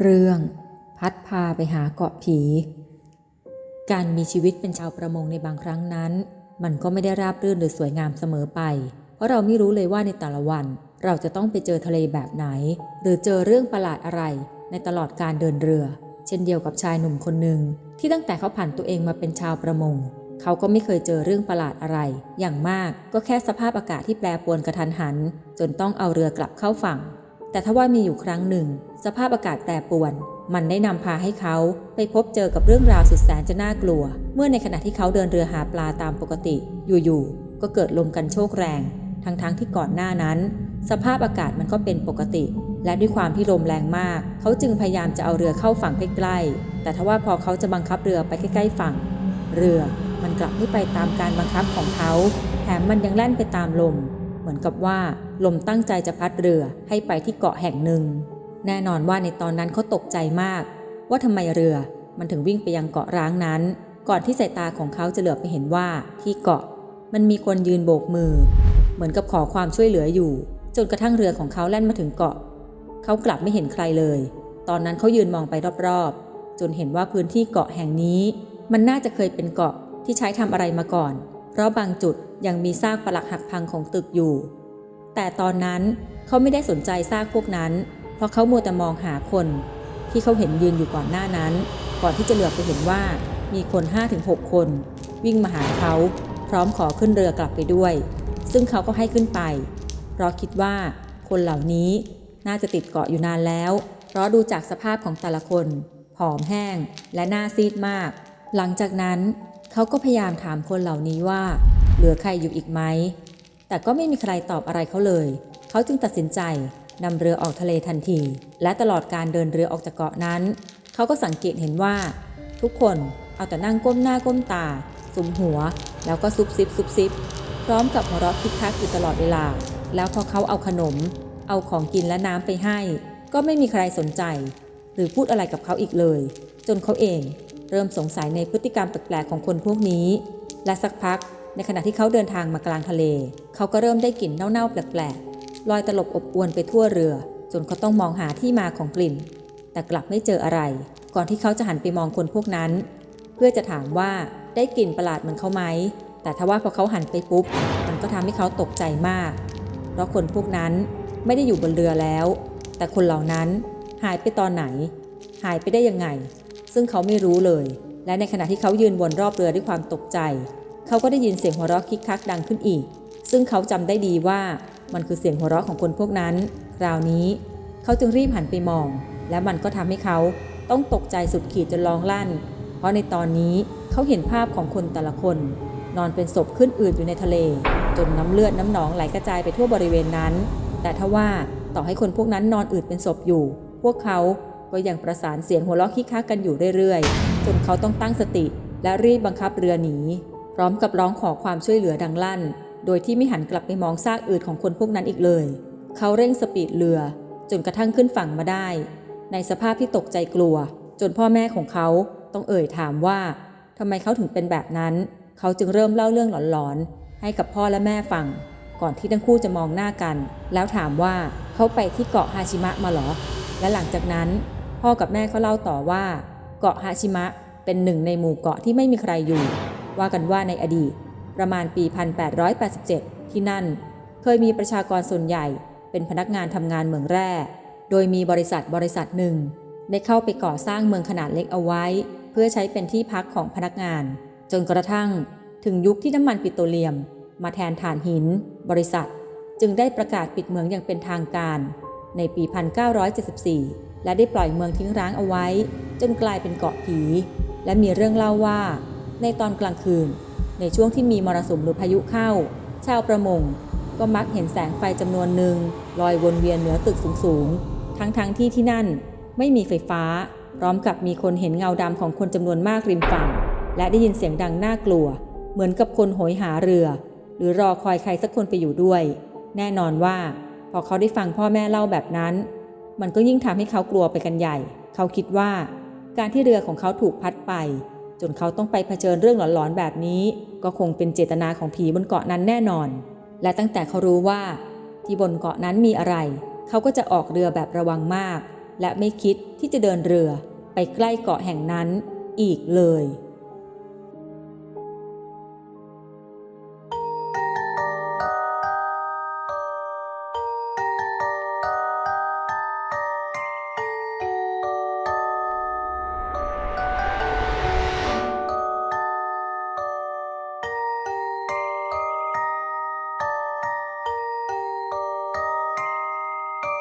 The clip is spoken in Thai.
เรื่องพัดพาไปหาเกาะผี การมีชีวิตเป็นชาวประมงในบางครั้งนั้น มันก็ไม่ได้ราบรื่นหรือสวยงามเสมอไป เพราะเราไม่รู้เลยว่าในแต่ละวัน เราจะต้องไปเจอทะเลแบบไหน หรือเจอเรื่องประหลาดอะไร ในตลอดการเดินเรือ เช่นเดียวกับชายหนุ่มคนหนึ่งที่ตั้งแต่เขาผ่านตัวเองมาเป็นชาวประมง เขาก็ไม่เคยเจอเรื่องประหลาดอะไร อย่างมากก็แค่สภาพอากาศที่แปรปรวนกระทันหัน จนต้องเอาเรือกลับเข้าฝั่ง แต่ถ้าว่ามีอยู่ครั้งหนึ่ง สภาพอากาศแปรปรวน มันได้นำพาให้เขาไปพบเจอกับเรื่องราวสุดแสนจะน่ากลัว เมื่อในขณะที่เขาเดินเรือหาปลาตามปกติ อยู่ๆ ก็เกิดลมกันโชกแรง ทั้งๆที่ก่อนหน้านั้น สภาพอากาศมันก็เป็นปกติ และด้วยความที่ลมแรงมาก เขาจึงพยายามจะเอาเรือเข้าฝั่งใกล้ๆ แต่ทว่าพอเขาจะบังคับเรือไปใกล้ๆฝั่ง เรือมันกลับไม่ไปตามการบังคับของเขา แถมมันยังแล่นไปตามลม เหมือนกับว่า ลมตั้งใจจะพัดเรือให้ไปที่เกาะแห่งหนึ่ง แน่นอนว่าในตอนนั้นเขาตกใจมาก ว่าทำไมเรือมันถึงวิ่งไปยังเกาะร้างนั้น ก่อนที่สายตาของเขาจะเหลือบไปเห็นว่าที่เกาะ มันมีคนยืนโบกมือ เหมือนกับขอความช่วยเหลืออยู่ จนกระทั่งเรือของเขาแล่นมาถึงเกาะ เขากลับไม่เห็นใครเลย ตอนนั้นเขายืนมองไปรอบๆ จนเห็นว่าพื้นที่เกาะแห่งนี้ มันน่าจะเคยเป็นเกาะที่ใช้ทำอะไรมาก่อน เพราะบางจุดยังมีซากปรักหักพังของตึกอยู่ แต่ตอนนั้นเขาไม่ได้สนใจซากพวกนั้น เพราะเขามัวแต่มองหาคน ที่เขาเห็นยืนอยู่ก่อนหน้านั้น ก่อนที่จะเหลือบไปเห็นว่ามีคน 5-6 คน วิ่งมาหาเขา พร้อมขอขึ้นเรือกลับไปด้วย ซึ่งเขาก็ให้ขึ้นไป เพราะคิดว่าคนเหล่านี้น่าจะติดเกาะอยู่นานแล้ว เพราะดูจากสภาพของแต่ละคนผอมแห้งและหน้าซีดมาก หลังจากนั้นเขาก็พยายามถามคนเหล่านี้ว่า เหลือใครอยู่อีกไหม แต่ก็ไม่มีใครตอบอะไรเขาเลย เขาจึงตัดสินใจนำเรือออกทะเลทันที และตลอดการเดินเรือออกจากเกาะนั้น เขาก็สังเกตเห็นว่า ทุกคนเอาแต่นั่งก้มหน้าก้มตาสุมหัว แล้วก็ซุบซิบซุบซิบ พร้อมกับหัวเราะคิกคักอยู่ตลอดเวลา แล้วพอเขาเอาขนม เอาของกินและน้ำไปให้ ก็ไม่มีใครสนใจ หรือพูดอะไรกับเขาอีกเลย จนเขาเองเริ่มสงสัยในพฤติกรรมแปลกๆของคนพวกนี้ และสักพัก ในขณะที่เขาเดินทางมากลางทะเล เขาก็เริ่มได้กลิ่นเน่าๆแปลกๆลอยตลบอบอวนไปทั่วเรือ จนเขาต้องมองหาที่มาของกลิ่น แต่กลับไม่เจออะไร ก่อนที่เขาจะหันไปมองคนพวกนั้น เพื่อจะถามว่าได้กลิ่นประหลาดเหมือนเขาไหม แต่ทว่าพอเขาหันไปปุ๊บ มันก็ทำให้เขาตกใจมาก เพราะคนพวกนั้นไม่ได้อยู่บนเรือแล้ว แต่คนเหล่านั้นหายไปตอนไหน หายไปได้ยังไง ซึ่งเขาไม่รู้เลย และในขณะที่เขายืนบนรอบเรือด้วยความตกใจ เขาก็ได้ยินเสียงหัวเราะคิกคักดังขึ้นอีก ซึ่งเขาจำได้ดีว่ามันคือเสียงหัวเราะของคนพวกนั้น คราวนี้เขาจึงรีบหันไปมอง และมันก็ทำให้เขาต้องตกใจสุดขีดจนร้องลั่น เพราะในตอนนี้เขาเห็นภาพของคนแต่ละคน นอนเป็นศพขึ้นอืดอยู่ในทะเล จนน้ำเลือดน้ำหนองไหลกระจายไปทั่วบริเวณนั้น แต่ทว่าต่อให้คนพวกนั้นนอนอืดเป็นศพอยู่ พวกเขาก็ยังประสานเสียงหัวเราะคิกคักกันอยู่เรื่อยๆ จนเขาต้องตั้งสติและรีบบังคับเรือหนี พร้อมกับร้องขอความช่วยเหลือดังลั่น โดยที่ไม่หันกลับไปมองซากอืดของคนพวกนั้นอีกเลย เขาเร่งสปีดเรือ จนกระทั่งขึ้นฝั่งมาได้ ในสภาพที่ตกใจกลัว จนพ่อแม่ของเขาต้องเอ่ยถามว่าทำไมเขาถึงเป็นแบบนั้น เขาจึงเริ่มเล่าเรื่องหลอนๆ ให้กับพ่อและแม่ฟัง ก่อนที่ทั้งคู่จะมองหน้ากัน แล้วถามว่าเขาไปที่เกาะฮาชิมะมาหรอ และหลังจากนั้น พ่อกับแม่เขาเล่าต่อว่า เกาะฮาชิมะเป็นหนึ่งในหมู่เกาะที่ไม่มีใครอยู่ ว่ากันว่าในอดีต ประมาณปี 1887 ที่นั่น เคยมีประชากรส่วนใหญ่เป็นพนักงานทำงานเมืองแร่ โดยมีบริษัทบริษัทหนึ่ง ได้เข้าไปก่อสร้างเมืองขนาดเล็กเอาไว้ เพื่อใช้เป็นที่พักของพนักงาน จนกระทั่ง ถึงยุคที่น้ำมันปิโตรเลียม มาแทนถ่านหิน บริษัท จึงได้ประกาศปิดเมืองอย่างเป็นทางการ ในปี 1974 และได้ปล่อยเมืองทิ้งร้างเอาไว้ จนกลายเป็นเกาะผี และมีเรื่องเล่าว่า ในตอนกลางคืน ในช่วงที่มีมรสุมหรือพายุเข้า ชาวประมง ก็มักเห็นแสงไฟจำนวนหนึ่งลอยวนเวียนเหนือตึกสูงๆ ทั้งๆทที่ที่นั่นไม่มีไฟฟ้า พร้อมกับมีคนเห็นเงาดำของคนจำนวนมากริมฝั่ง และได้ยินเสียงดังน่ากลัว เหมือนกับคนโหยหาเรือ หรือรอคอยใครสักคนไปอยู่ด้วย แน่นอนว่า พอเขาได้ฟังพ่อแม่เล่าแบบนั้น มันก็ยิ่งทำให้เขากลัวไปกันใหญ่ เขาคิดว่า การที่เรือของเขาถูกพัดไป จนเขาต้องไปเผชิญเรื่องหลอนๆแบบนี้ ก็คงเป็นเจตนาของผีบนเกาะนั้นแน่นอน และตั้งแต่เขารู้ว่า ที่บนเกาะนั้นมีอะไร เขาก็จะออกเรือแบบระวังมาก และไม่คิดที่จะเดินเรือไปใกล้เกาะแห่งนั้นอีกเลย